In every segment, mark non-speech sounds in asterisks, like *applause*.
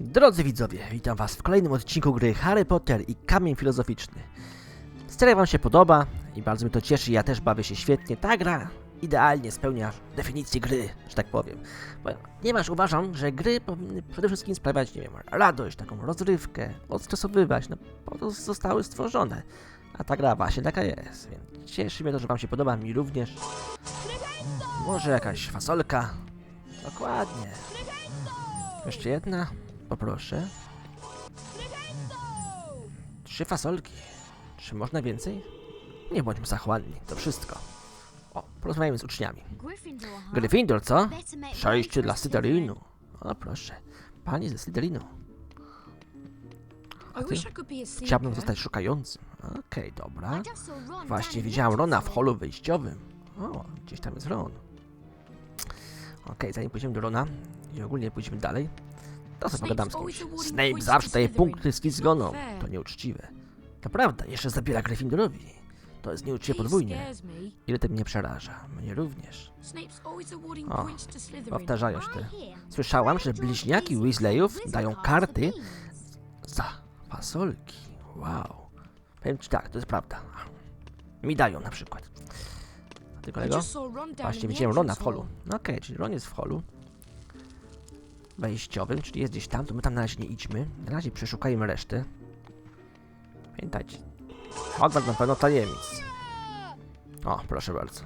Drodzy widzowie, witam was w kolejnym odcinku gry Harry Potter i Kamień Filozoficzny. Seria wam się podoba i bardzo mnie to cieszy, ja też bawię się świetnie. Ta gra idealnie spełnia definicję gry, że tak powiem. Ponieważ uważam, że gry powinny przede wszystkim sprawiać, nie wiem, radość, taką rozrywkę, odstresowywać, no po to zostały stworzone. A ta gra właśnie taka jest, więc cieszy mnie to, że wam się podoba, mi również. Może jakaś fasolka? Dokładnie. Jeszcze jedna? Poproszę. Trzy fasolki. Czy można więcej? Nie bądźmy zachłanni, to wszystko. O, porozmawiajmy z uczniami. Gryffindor, co? Przejście dla. Slytherinu. O, proszę. Pani ze Slytherinu. Chciałbym zostać szukającym. Okej, dobra. Saw Ron Właśnie the Rona w holu wyjściowym. O, gdzieś tam jest Ron. Okej, zanim pójdziemy do Rona i ogólnie pójdziemy dalej, to sobie Snape's pogadam z always kimś. awarding Snape zawsze daje punkty fair. To nieuczciwe. To prawda, jeszcze zabiera Gryffindorowi. To jest nieuczciwe podwójnie. Ile to mnie przeraża. Mnie również. O. Powtarzają się te. Słyszałam, że bliźniaki Weasleyów dają karty za fasolki. Wow. Powiem ci tak, to jest prawda. Mi dają na przykład. A ty kolego? Właśnie widziałem Rona w holu. No okej, czyli Ron jest w holu. Wejściowym, czyli jest gdzieś tam, to my tam na razie nie idźmy. Na razie przeszukajmy resztę. Pamiętajcie. Hogwarts na pewno tajemnic. O, proszę bardzo.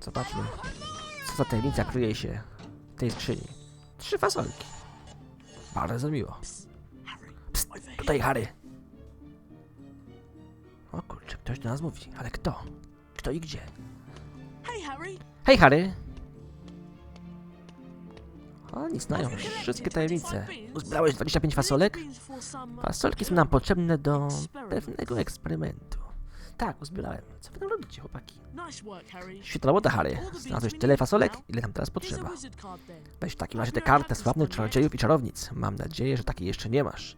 Zobaczmy, co za tajemnica kryje się w tej skrzyni. Trzy fasolki. Bardzo miło. Psst, tutaj Harry. O kurczę, ktoś do nas mówi, ale kto? Kto i gdzie? Hey Harry, Hej Harry! Oni znają wszystkie tajemnice. Uzbrałeś 25 fasolek? Fasolki są nam potrzebne do pewnego eksperymentu. Tak, uzbierałem. Co wy tam robicie, chłopaki? Świetna robota, Harry. Znalazłeś tyle fasolek, ile nam teraz potrzeba. Weź w takim razie te kartę sławnych czarodziejów i czarownic. Mam nadzieję, że takiej jeszcze nie masz.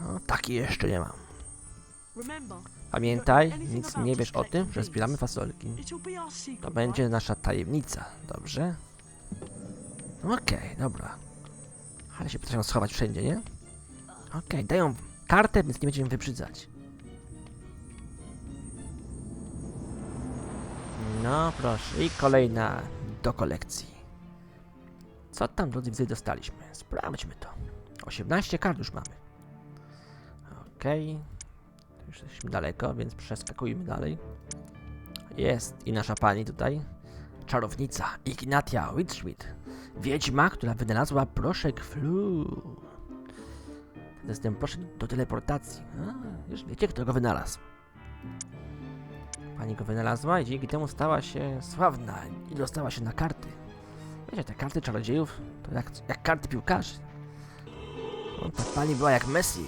No, takiej jeszcze nie mam. Pamiętaj, nic nie wiesz o tym, że zbieramy fasolki. To będzie nasza tajemnica, dobrze? Okej, dobra. Ale się potrafią schować wszędzie, nie? Okej, dają kartę, więc nie będziemy wybrzydzać. No proszę, i kolejna do kolekcji. Co tam, drodzy widzowie, dostaliśmy? Sprawdźmy to. 18 kart już mamy. Okej. Już jesteśmy daleko, więc przeskakujmy dalej. Jest i nasza pani tutaj. Czarownica Ignatia Witchwit. Wiedźma, która wynalazła proszek flu. To jest ten proszek do teleportacji. A, już wiecie, kto go wynalazł. Pani go wynalazła i dzięki temu stała się sławna i dostała się na karty. Wiecie, te karty czarodziejów to jak, jak karty piłkarzy. No, ta pani była jak Messi.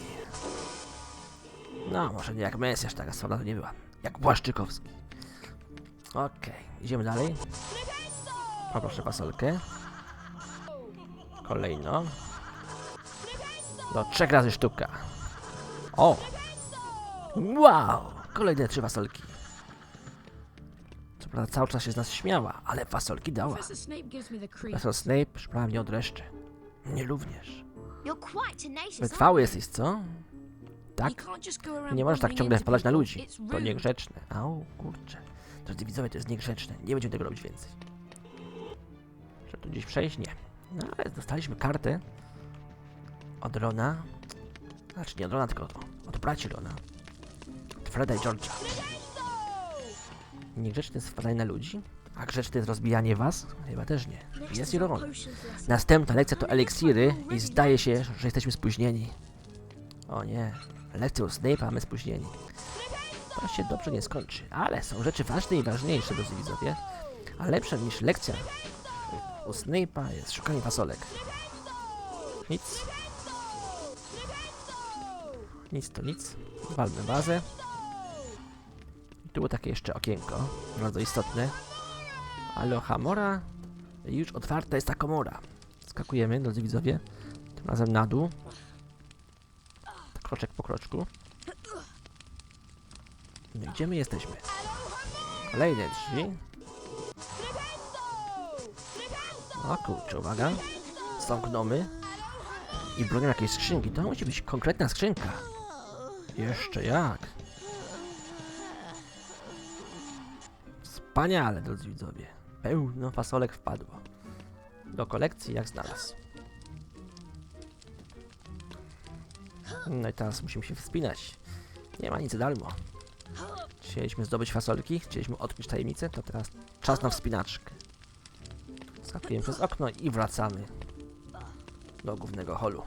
No, może nie jak Messi, aż taka sławna to nie była. Jak Błaszczykowski. Okej, idziemy dalej. Poproszę fasolkę. Kolejno. Do trzech razy sztuka. O! Wow! Kolejne trzy fasolki. Co prawda cały czas się z nas śmiała, ale fasolki dała. Profesor Snape szpra mnie od reszty. Mnie również. Wytrwały jesteś, co? Tak? Nie możesz tak ciągle into wpadać na ludzi. To niegrzeczne. Au, kurczę. Drodzy widzowie, to jest niegrzeczne. Nie będziemy tego robić więcej. Że tu gdzieś przejść? Nie. No ale dostaliśmy kartę od Rona. Znaczy nie od Rona, tylko od braci Rona. Od Freda i George'a. Niegrzeczne jest wpadanie na ludzi, a grzeczne jest rozbijanie was? Chyba też nie. Jest i Ron. Następna lekcja to eliksiry i zdaje się, że jesteśmy spóźnieni. O nie, lekcja u Snape'a, a my spóźnieni. To się dobrze nie skończy, ale są rzeczy ważne i ważniejsze, drodzy widzowie. A lepsza niż lekcja u Snape'a jest szukanie fasolek. Nic. Nic to nic. Walmy bazę. Tu było takie jeszcze okienko, bardzo istotne. Alohamora już otwarta jest ta komora. Skakujemy, drodzy widzowie. Tym razem na dół. Kroczek po kroczku. No gdzie my jesteśmy? Kolejne drzwi. O kurczę, uwaga. są gnomy i bronią jakiejś skrzynki. To musi być konkretna skrzynka. Jeszcze jak. Wspaniale, drodzy widzowie. Pełno fasolek wpadło. Do kolekcji jak znalazł. No i teraz musimy się wspinać. Nie ma nic darmo. Chcieliśmy zdobyć fasolki, chcieliśmy odkryć tajemnicę, to teraz czas na wspinaczkę. Skakujemy przez okno i wracamy do głównego holu.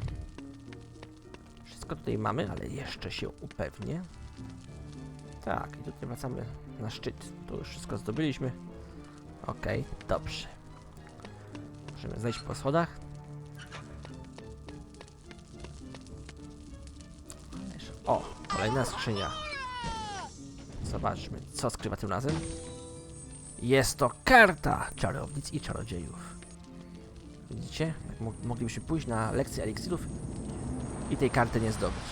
Wszystko tutaj mamy, ale jeszcze się upewnię. Tak, i tutaj wracamy na szczyt. Tu już wszystko zdobyliśmy. Okej, dobrze. Możemy zejść po schodach. O, kolejna skrzynia. Zobaczmy, co skrywa tym razem. Jest to karta czarownic i czarodziejów. Widzicie? Moglibyśmy pójść na lekcję eliksirów i tej karty nie zdobyć.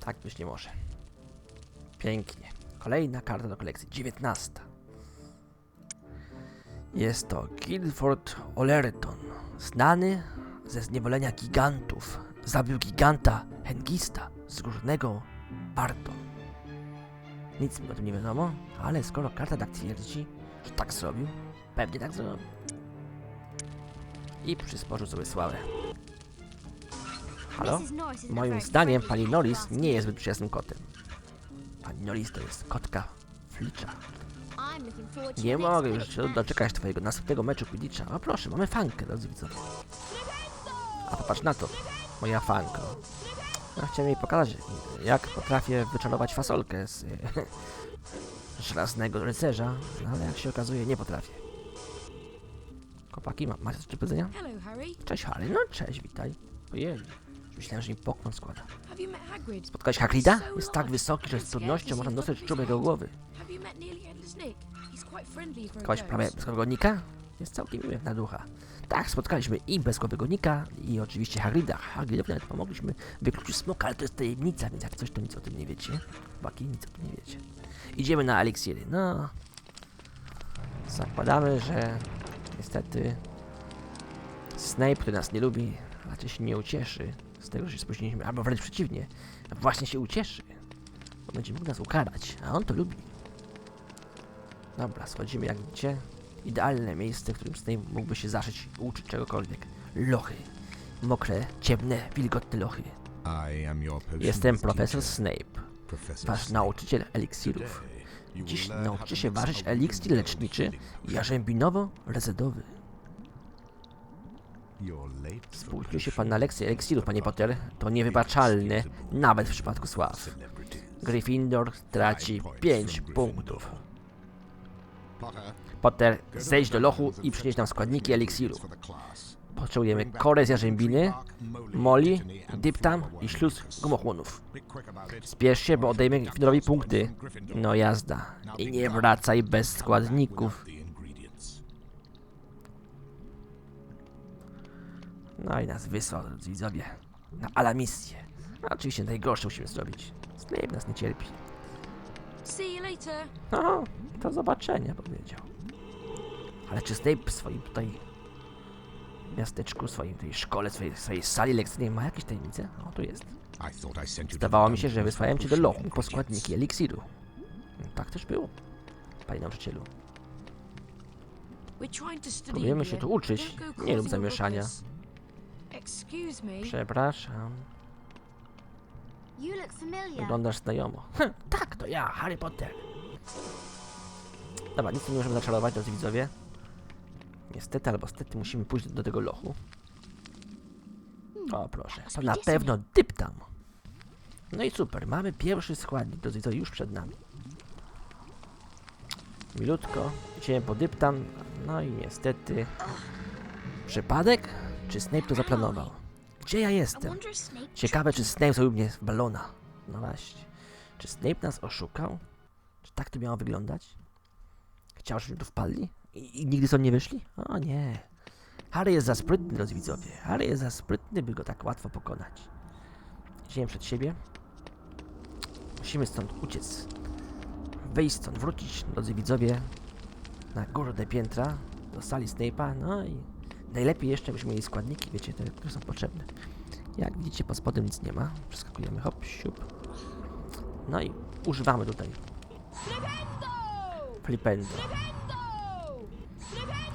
Tak być nie może. Pięknie. Kolejna karta do kolekcji. 19. Jest to Guildford Olerton. Znany ze zniewolenia gigantów. Zabił giganta Hengista z różnego Barton. Nic mi o tym nie wiadomo, ale skoro karta tak twierdzi, że tak zrobił, pewnie tak zrobił. I przysporzył sobie sławę. Halo? A Moim zdaniem pani Norris nie jest zbyt przyjaznym kotem. Pani Norris to jest kotka Flicza. Nie mogę już się doczekać twojego następnego meczu Quidditcha. O proszę, mamy fankę, drodzy widzowie. A popatrz na to, moja fanko. Ja chciałem jej pokazać, jak potrafię wyczarować fasolkę z *laughs* żelaznego rycerza, no ale jak się okazuje, nie potrafię. Kopaki, ma, macie coś do powiedzenia? Cześć Harry, no cześć, witaj. Ojej, myślałem, że mi pokłon składa. Spotkałeś Hagrida? Jest tak wysoki, że z trudnością można dostać czubek do głowy. Spotkałeś prawie ghost. bezgłowego Nika? Jest całkiem miły na ducha. Tak, spotkaliśmy i bezgłowego Nika, i oczywiście Hagrida. Hagridowi nawet pomogliśmy wykluczyć smoka, ale to jest tajemnica, więc jak coś to nic o tym nie wiecie. Chłopaki, nic o tym nie wiecie. Idziemy na eliksiry. No... Zakładamy, że niestety Snape, który nas nie lubi, raczej się nie ucieszy z tego, że się spóźniliśmy, albo wręcz przeciwnie, właśnie się ucieszy, bo będzie mógł nas ukarać, a on to lubi. Dobra, schodzimy jak widzicie. Idealne miejsce, w którym Snape mógłby się zaszyć i uczyć czegokolwiek. Lochy. Mokre, ciemne, wilgotne lochy. Jestem profesor Snape, wasz nauczyciel eliksirów. Dziś nauczycie się ważyć eliksir leczniczy jarzębinowo-rezedowy. Spóźnił się pan na lekcję eliksirów, panie Potter. To niewybaczalne, nawet w przypadku sław. Gryffindor traci 5 punktów. Potter, zejdź do lochu i przynieś nam składniki eliksiru. Potrzebujemy korę z jarzębiny, moli, diptam i śluz gumochłonów. Spiesz się, bo odejmę Gryffindorowi punkty. No jazda. I nie wracaj bez składników. No i nas wysłał, drodzy widzowie. Na alamisję. No, oczywiście najgorsze musimy zrobić. Snape nas nie cierpi. See you later. No, do zobaczenia, powiedział. Ale czy Snape w swoim tutaj miasteczku, swoim tej szkole, swojej, swojej sali lekcyjnej ma jakieś tajemnice? O, tu jest. Zdawało mi się, że wysłałem cię do lochu po składniki eliksiru. No, Tak też było, panie nauczycielu. Próbujemy się tu uczyć. Nie lub zamieszania. Przepraszam, wyglądasz znajomo. Hm, tak, to ja, Harry Potter. Dobra, nic nie możemy zaczarować, drodzy widzowie. Niestety albo stety musimy pójść do tego lochu. O proszę, to na pewno dyptam. No i super, mamy pierwszy składnik, drodzy widzowie, już przed nami. Milutko, idziemy po dyptam, no i niestety... Przypadek? Czy Snape to zaplanował? Gdzie ja jestem? Ciekawe, czy Snape zrobił mnie w balona. No właśnie. Czy Snape nas oszukał? Czy tak to miało wyglądać? Chciał, żebyśmy tu wpadli? I, I nigdy stąd nie wyszli? O nie. Harry jest za sprytny, drodzy widzowie. Harry jest za sprytny, by go tak łatwo pokonać. Idziemy przed siebie. Musimy stąd uciec. Wyjść stąd, wrócić, drodzy widzowie, na górne piętra, do sali Snape'a, no i Najlepiej jeszcze, byśmy mieli składniki, wiecie, te, które są potrzebne. Jak widzicie, pod spodem nic nie ma. Przeskakujemy, hop, siup. No i używamy tutaj flipendo.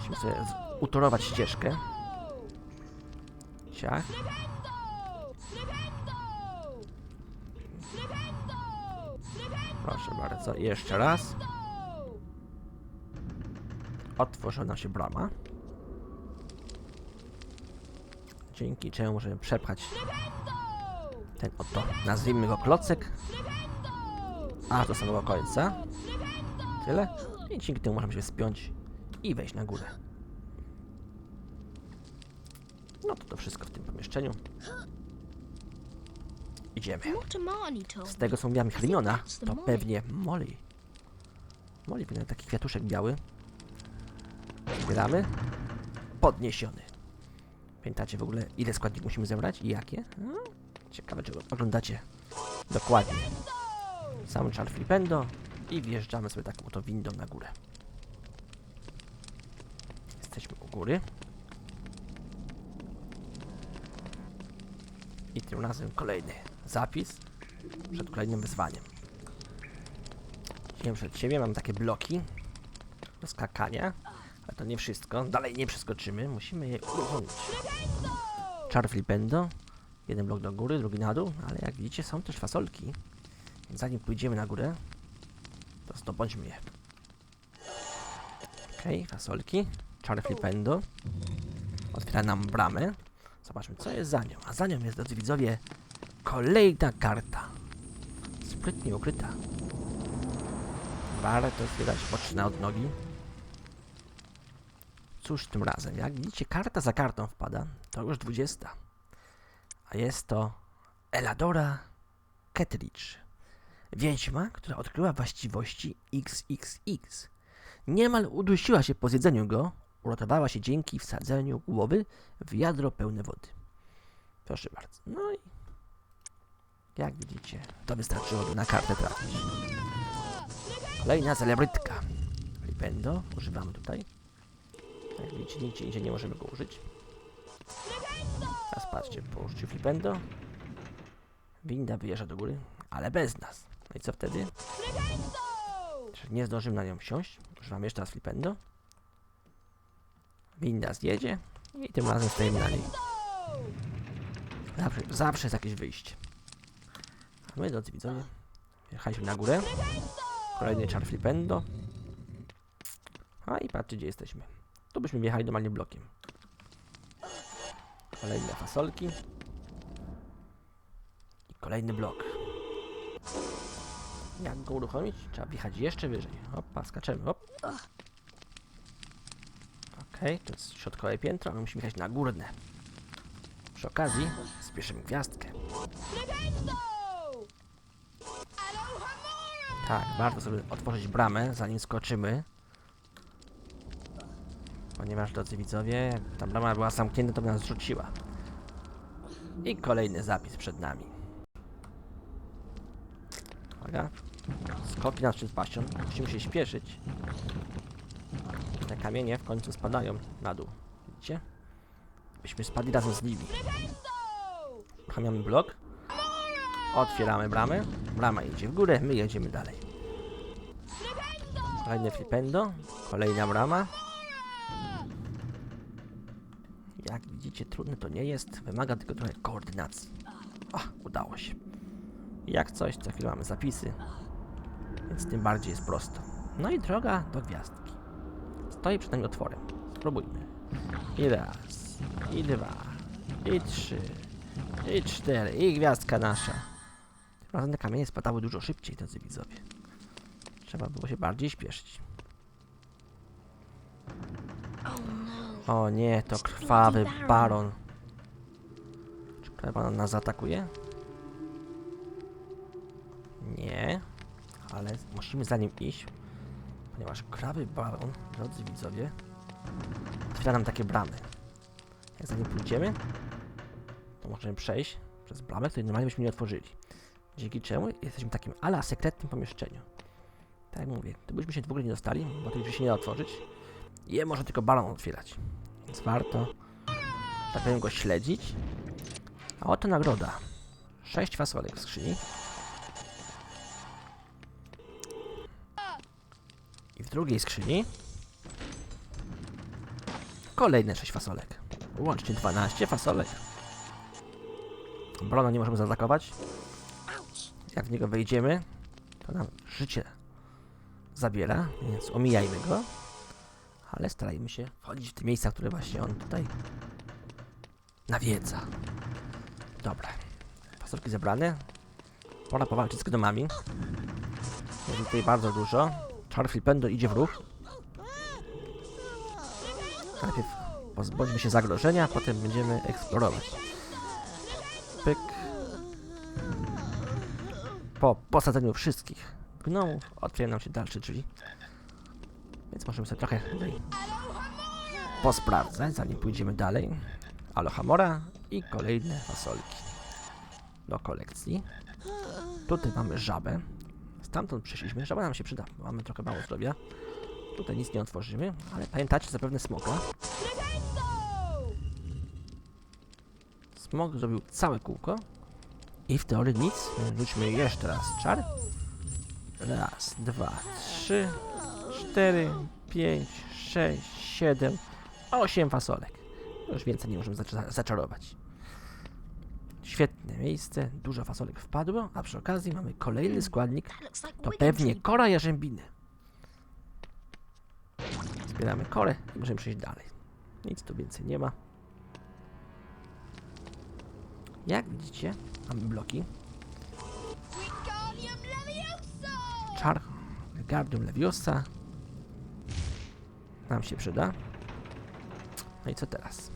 Musimy sobie utorować ścieżkę. Ciach. Proszę bardzo, jeszcze raz. Otworzyła nam się brama. Dzięki czemu możemy przepchać ten oto, nazwijmy go klocek, aż do samego końca. Tyle. I dzięki temu możemy się spiąć i wejść na górę. No to to wszystko w tym pomieszczeniu. Idziemy. Z tego są mówiła Hermiona, to pewnie Molly. Molly powinien taki kwiatuszek biały. Zbieramy. Podniesiony. Pamiętacie w ogóle ile składników musimy zebrać i jakie? No, ciekawe czy oglądacie dokładnie. Sam czar flipendo i wjeżdżamy sobie taką oto windą na górę. Jesteśmy u góry. I tym razem kolejny zapis przed kolejnym wyzwaniem. Idziemy przed siebie, mam takie bloki do skakania, ale to nie wszystko. Dalej nie przeskoczymy, musimy je uruchomić. Czar flipendo. Jeden blok do góry, drugi na dół, ale jak widzicie są też fasolki. Więc zanim pójdziemy na górę, to zdobądźmy je. Okej, fasolki. Czar flipendo. Otwiera nam bramę. Zobaczmy, co jest za nią. A za nią jest, drodzy widzowie, kolejna karta. Sprytnie ukryta. Warto chwilać poczyna od nogi. Cóż tym razem, jak widzicie, karta za kartą wpada. To już 20. A jest to Eladora Kettridge. Wiedźma, która odkryła właściwości XXX. Niemal udusiła się po zjedzeniu go, uratowała się dzięki wsadzeniu głowy w jadro pełne wody. Proszę bardzo. No i jak widzicie, to wystarczyłoby na kartę trafić. Kolejna celebrytka. Flipendo używamy tutaj. Jak widzicie, nigdzie indziej nie możemy go użyć. Teraz patrzcie, po flipendo winda wyjeżdża do góry, ale bez nas. No i co wtedy? Nie zdążymy na nią wsiąść. Używamy jeszcze raz flipendo. Winda zjedzie i tym razem stoimy na niej. Zawsze, zawsze jest jakieś wyjście. A my, drodzy widzowie, jechaliśmy na górę. Kolejny czar flipendo. A i patrzcie, gdzie jesteśmy. Tu byśmy wjechali normalnie blokiem. Kolejne fasolki. I kolejny blok. Jak go uruchomić? Trzeba wjechać jeszcze wyżej. Opa, skaczemy. Hop. Okej, to jest środkowe piętro, a my musimy jechać na górne. Przy okazji zbierzemy gwiazdkę. Tak, warto sobie otworzyć bramę, zanim skoczymy. Ponieważ, drodzy widzowie, jak ta brama była zamknięta, to by nas zrzuciła. I kolejny zapis przed nami. Uwaga. Skoki nas przed paścią. Musimy się śpieszyć. Te kamienie w końcu spadają na dół. Widzicie? Byśmy spadli razem z nimi. Uruchamiamy blok. Otwieramy bramę. Brama idzie w górę, my jedziemy dalej. Kolejne flipendo. Kolejna brama. Jak widzicie, trudne to nie jest. Wymaga tylko trochę koordynacji. O, udało się. Jak coś, co chwilę mamy zapisy. Więc tym bardziej jest prosto. No i droga do gwiazdki. Stoi przed nami otworem. Spróbujmy. I raz, i dwa, i trzy, i cztery, i gwiazdka nasza. Tym razem te kamienie spadały dużo szybciej, drodzy widzowie. Trzeba było się bardziej śpieszyć. O nie, to krwawy baron. Czy krwawy baron nas zaatakuje? Nie, ale musimy za nim iść, ponieważ krwawy baron, drodzy widzowie, otwiera nam takie bramy. Jak za nim pójdziemy, to możemy przejść przez bramę, której normalnie byśmy nie otworzyli. Dzięki czemu jesteśmy w takim ala sekretnym pomieszczeniu. Tak jak mówię, tu byśmy się w ogóle nie dostali, bo tu już się nie da otworzyć. Je może tylko balon otwierać. Więc warto tak powiem, go śledzić. A oto nagroda. Sześć fasolek w skrzyni. Drugiej skrzyni kolejne 6 fasolek. Łącznie 12 fasolek. Brona nie możemy zaatakować. Jak w niego wejdziemy, to nam życie zabiera, więc omijajmy go. Ale starajmy się wchodzić w te miejsca, które właśnie on tutaj nawiedza. Dobra. Fasolki zebrane. Pora powalczyć z gnomami. Jest tutaj bardzo dużo. Czar Flipendo idzie w ruch. Najpierw pozbądźmy się zagrożenia, potem będziemy eksplorować. Pyk. Po posadzeniu wszystkich gnomów otwierają nam się dalsze drzwi. Więc możemy sobie trochę tutaj posprawdzać, zanim pójdziemy dalej. Alohamora i kolejne fasolki do kolekcji. Tutaj mamy żabę. Stamtąd przyszliśmy. Żaba nam się przyda, mamy trochę mało zdrowia. Tutaj nic nie otworzymy, ale pamiętacie zapewne smoka. Smok zrobił całe kółko. I w teorii nic. Rzućmy jeszcze raz czar. Raz, dwa, trzy, cztery, pięć, sześć, siedem, osiem fasolek. Już więcej nie możemy zacza- zaczarować. Świetne miejsce, dużo fasolek wpadło, a przy okazji mamy kolejny składnik. That looks like To pewnie kora jarzębiny. Zbieramy korę i możemy przejść dalej. Nic tu więcej nie ma. Jak widzicie, mamy bloki. Czar Gardium Leviosa nam się przyda. No i co teraz?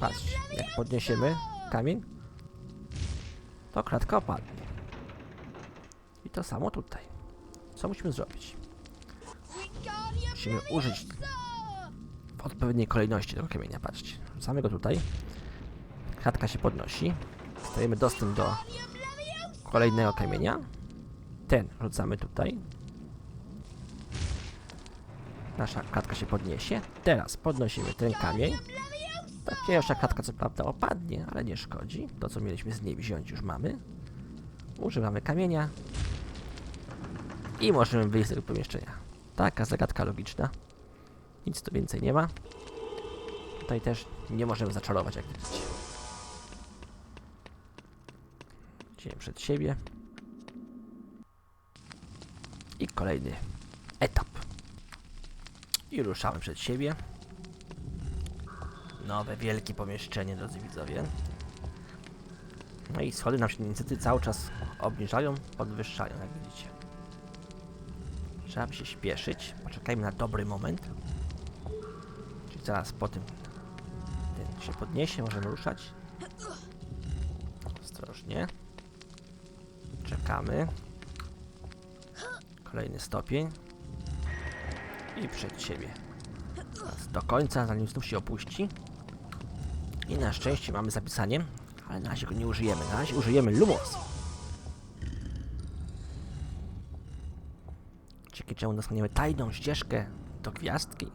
Patrzcie, jak podniesiemy kamień, to kratka opadnie. I to samo tutaj. Co musimy zrobić? Musimy użyć w odpowiedniej kolejności tego kamienia, patrzcie. Rzucamy go tutaj. Kratka się podnosi. Dostajemy dostęp do kolejnego kamienia. Ten rzucamy tutaj. Nasza kratka się podniesie. Teraz podnosimy ten kamień. Ta pierwsza kratka co prawda opadnie, ale nie szkodzi. To co mieliśmy z niej wziąć już mamy. Używamy kamienia. I możemy wyjść z tego pomieszczenia. Taka zagadka logiczna. Nic tu więcej nie ma. Tutaj też nie możemy zaczarować, jak widzicie. Idziemy przed siebie. I kolejny etap. I ruszamy przed siebie. Nowe, wielkie pomieszczenie, drodzy widzowie. No i schody nam się niestety cały czas obniżają, podwyższają, jak widzicie. Trzeba by się śpieszyć. Poczekajmy na dobry moment. Czyli zaraz po tym ten się podniesie, możemy ruszać. Ostrożnie. Czekamy. Kolejny stopień. I przed siebie. Do końca, zanim znów się opuści. I na szczęście mamy zapisanie, ale na razie go nie użyjemy. Na razie użyjemy Lumos. Dzięki czemu dostaniemy tajną ścieżkę do gwiazdki.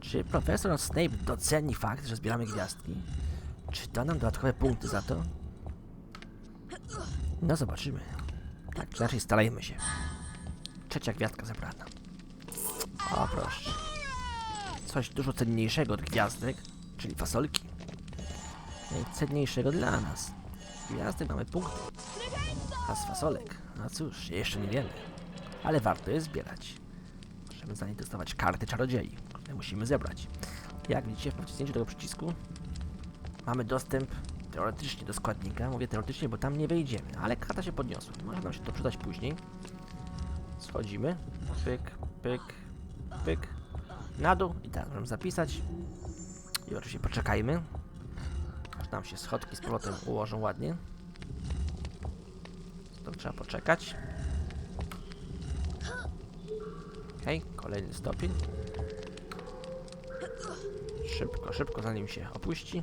Czy profesor Snape doceni fakt, że zbieramy gwiazdki? Czy da nam dodatkowe punkty za to? No zobaczymy. Tak czy inaczej starajmy się. Trzecia gwiazdka zebrana. O proszę. Coś dużo cenniejszego od gwiazdek, czyli fasolki. Najcenniejszego dla nas. Z gwiazdek mamy punkty. A z fasolek? No cóż, jeszcze nie wiemy. Ale warto je zbierać. Możemy za nie dostawać karty czarodziei, które musimy zebrać. Jak widzicie, po wciśnięciu tego przycisku mamy dostęp teoretycznie do składnika. Mówię teoretycznie, bo tam nie wejdziemy, ale karta się podniosła. Może nam się to przydać później. Schodzimy. Pyk, pyk, pyk. Na dół i teraz możemy zapisać. I oczywiście poczekajmy. Nam się schodki z powrotem ułożą ładnie. To trzeba poczekać. Okej, kolejny stopień. Szybko, szybko, zanim się opuści.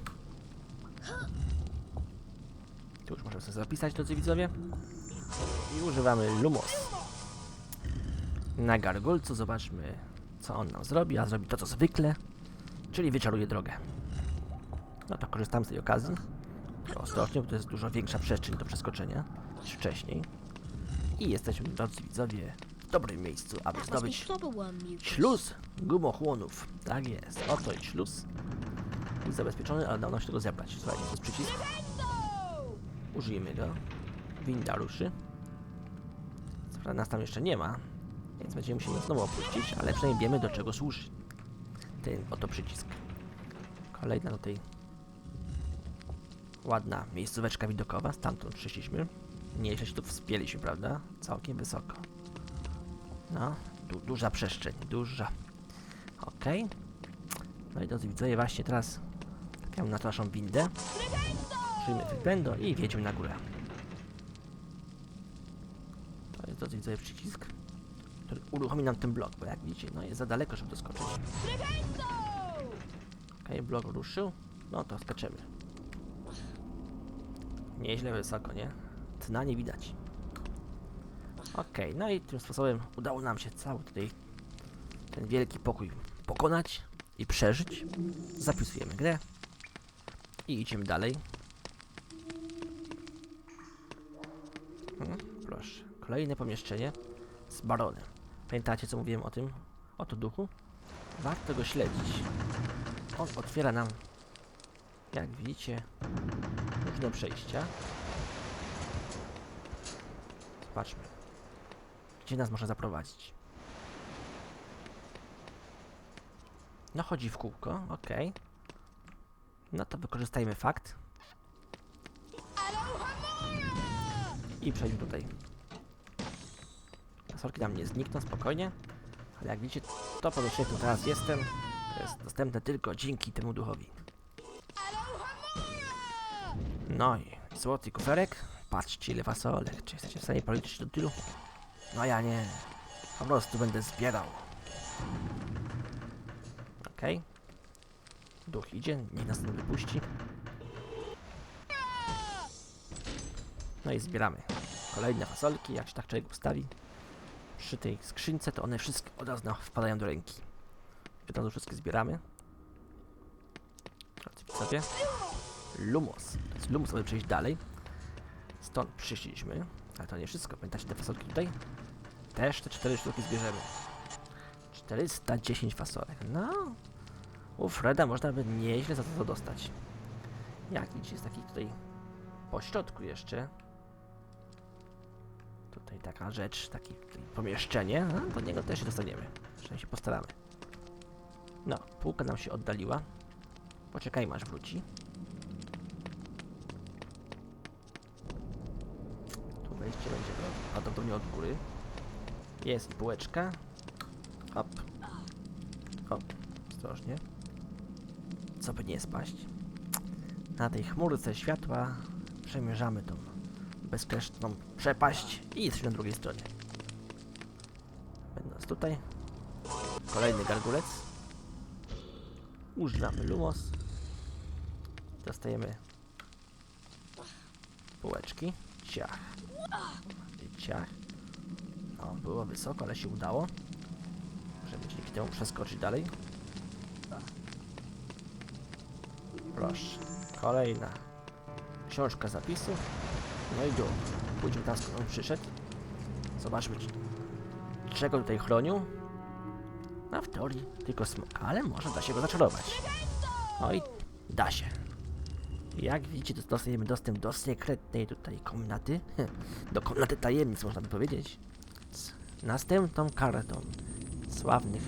Tu już możemy sobie zapisać, drodzy widzowie. I używamy Lumos. Na gargulcu zobaczmy, co on nam zrobi, a zrobi to, co zwykle, czyli wyczaruje drogę. No to korzystamy z tej okazji. Ostrożnie, bo to jest dużo większa przestrzeń do przeskoczenia niż wcześniej. I jesteśmy, drodzy widzowie, w dobrym miejscu, aby zdobyć śluz gumochłonów. Tak jest, oto i śluz. Jest zabezpieczony, ale dawno się tego zebrać. Słuchajcie, to jest przycisk. Użyjemy go. Winda ruszy. Co prawda nas tam jeszcze nie ma, więc będziemy musieli ją znowu opuścić, ale przynajmniej wiemy do czego służy ten oto przycisk. Kolejna tutaj ładna miejscóweczka widokowa, stamtąd przyszliśmy. Nieźle się tu wspięliśmy, prawda? Całkiem wysoko. No, du duża przestrzeń, duża. Okej. No i drodzy widzowie, właśnie teraz trafiamy na naszą windę. Przyjmy Flipendo i wjedziemy na górę. To jest drodzy widzowie przycisk, który uruchomi nam ten blok, bo jak widzicie, no jest za daleko, żeby doskoczyć. Okej, blok ruszył. No to skaczemy. Nieźle wysoko, nie? Dna nie widać. Okej, no i tym sposobem udało nam się cały tutaj ten wielki pokój pokonać i przeżyć. Zapisujemy grę i idziemy dalej. Hmm, proszę, kolejne pomieszczenie z baronem. Pamiętacie co mówiłem o tym? O to duchu? Warto go śledzić. On otwiera nam, jak widzicie, różne przejścia. Zobaczmy, gdzie nas może zaprowadzić. No chodzi w kółko, okej. No to wykorzystajmy fakt. I przejdźmy tutaj. Pasolki nam nie znikną, spokojnie. Ale jak widzicie, to pomieszczenie, w teraz jestem, jest dostępne tylko dzięki temu duchowi. No i złoty kuferek. Patrzcie ile fasolek. Czy jesteście w stanie policzyć do tylu? No ja nie. Po prostu będę zbierał. Okej. Duch idzie, niech nas nie wypuści. No i zbieramy. Kolejne fasolki, jak się tak człowiek ustawi przy tej skrzynce, to one wszystkie od razu wpadają do ręki. Od razu wszystkie zbieramy. Widzowie. Lumos. Jest Lumos, aby przejść dalej. Stąd przyszliśmy. Ale to nie wszystko. Pamiętacie te fasolki tutaj? Też te cztery sztuki zbierzemy. 410 fasolek. No. U Freda można by nieźle za to dostać. Jakiś jest taki tutaj po środku jeszcze. Tutaj taka rzecz, takie pomieszczenie. No, do niego też się dostaniemy. Przynajmniej się postaramy. No, półka nam się oddaliła. Poczekajmy aż wróci. Prawdopodobnie od góry. Jest półeczka. Hop. Hop. Ostrożnie. Co by nie spaść. Na tej chmurce światła przemierzamy tą bezkresną przepaść i jesteśmy na drugiej stronie. Będąc tutaj, kolejny gargulec. Używamy lumos. Dostajemy półeczki. Ciach. Ciach. No, było wysoko, ale się udało. Możemy dzięki temu przeskoczyć dalej. Proszę. Kolejna książka zapisów. No i dół. Pójdźmy tam, skąd on przyszedł. Zobaczmy, czego tutaj chronił. No w teorii tylko smoka, ale może da się go zaczarować. No i da się. Jak widzicie, dostajemy dostęp do sekretnej tutaj komnaty. *laughs* Do komnaty tajemnic, można by powiedzieć. Następną kartą sławnych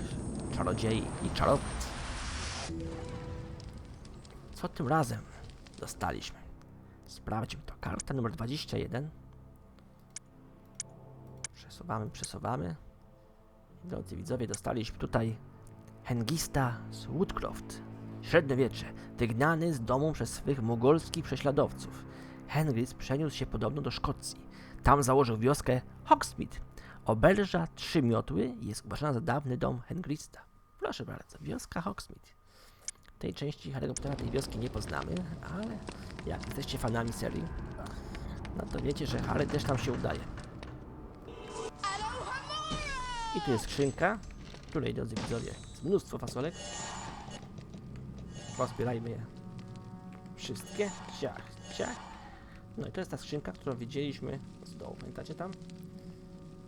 czarodziei i czarownic. Co tym razem dostaliśmy? Sprawdźmy to. Karta numer 21. Przesuwamy, przesuwamy. Drodzy widzowie, dostaliśmy tutaj Hengista z Woodcroft. Średniowiecze, wygnany z domu przez swych mogolskich prześladowców. Hengist przeniósł się podobno do Szkocji. Tam założył wioskę Hogsmeade. Oberża Trzy Miotły jest uważana za dawny dom Hengrista. Proszę bardzo, wioska Hogsmeade. tej części Harry'ego Pottera tej wioski nie poznamy, ale jak jesteście fanami serii, no to wiecie, że Harry też tam się udaje. I tu jest skrzynka, której, drodzy widzowie, jest mnóstwo fasolek. Pozbierajmy je. wszystkie. Ciach, ciach. No i to jest ta skrzynka, którą widzieliśmy z dołu. Pamiętacie tam?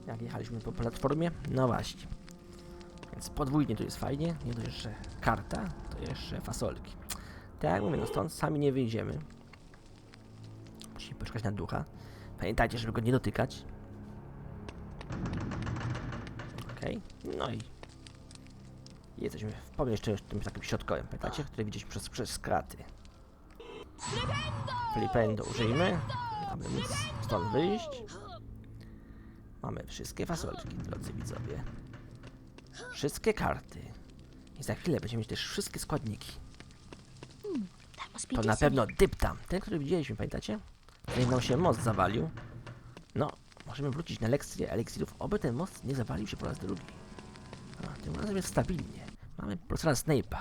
Jak jechaliśmy po platformie? No właśnie. Więc podwójnie tu jest fajnie. Nie dość, że karta, to jeszcze fasolki. Tak jak mówię, no stąd sami nie wyjdziemy. Musimy poczekać na ducha. Pamiętajcie, żeby go nie dotykać. Okej, no i jesteśmy w pomieszczeniu tym takim środkowym, pamiętacie, które widzieliśmy przez, przez kraty. Flipendo użyjmy. Mamy móc stąd wyjść. Mamy wszystkie fasolki, drodzy widzowie. Wszystkie karty. I za chwilę będziemy mieć też wszystkie składniki. To na pewno Dyptam, ten, który widzieliśmy, pamiętacie? Zanim nam się most zawalił. No, możemy wrócić na lekcję eliksirów, oby ten most nie zawalił się po raz drugi. A, tym razem jest stabilnie. Mamy profesora Snape'a.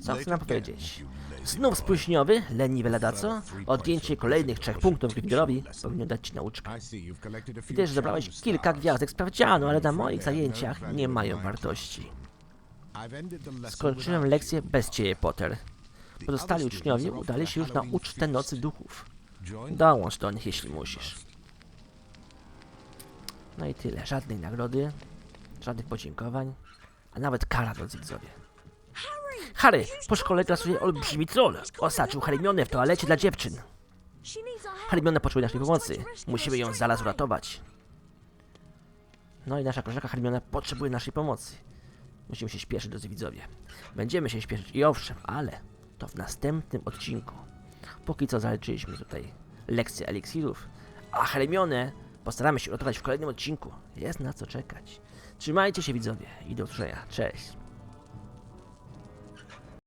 Co chce nam powiedzieć? Znów spóźniowy, leniwy ladaco. Odjęcie kolejnych trzech punktów Gryffindorowi powinno dać ci nauczkę. Widzę, że zebrałeś kilka gwiazdek sprawdzianu, ale na moich zajęciach nie mają wartości. Skończyłem lekcję bez ciebie, Potter. Pozostali uczniowie udali się już na ucztę Nocy. Duchów. Dołącz do nich, jeśli musisz. No i tyle. Żadnej nagrody, żadnych podziękowań, a nawet kara, drodzy widzowie. Harry, po szkole grasuje olbrzymi troll. Osaczył Hermionę w toalecie dla dziewczyn. Hermiona potrzebuje naszej pomocy. Musimy ją zaraz uratować. No i nasza koleżanka Hermiona potrzebuje naszej pomocy. Musimy się śpieszyć, drodzy widzowie. Będziemy się śpieszyć i owszem, ale to w następnym odcinku. Póki co zaliczyliśmy tutaj lekcję eliksirów, a Hermionę postaramy się uratować w kolejnym odcinku. Jest na co czekać. Trzymajcie się widzowie i do usłyszenia. Cześć.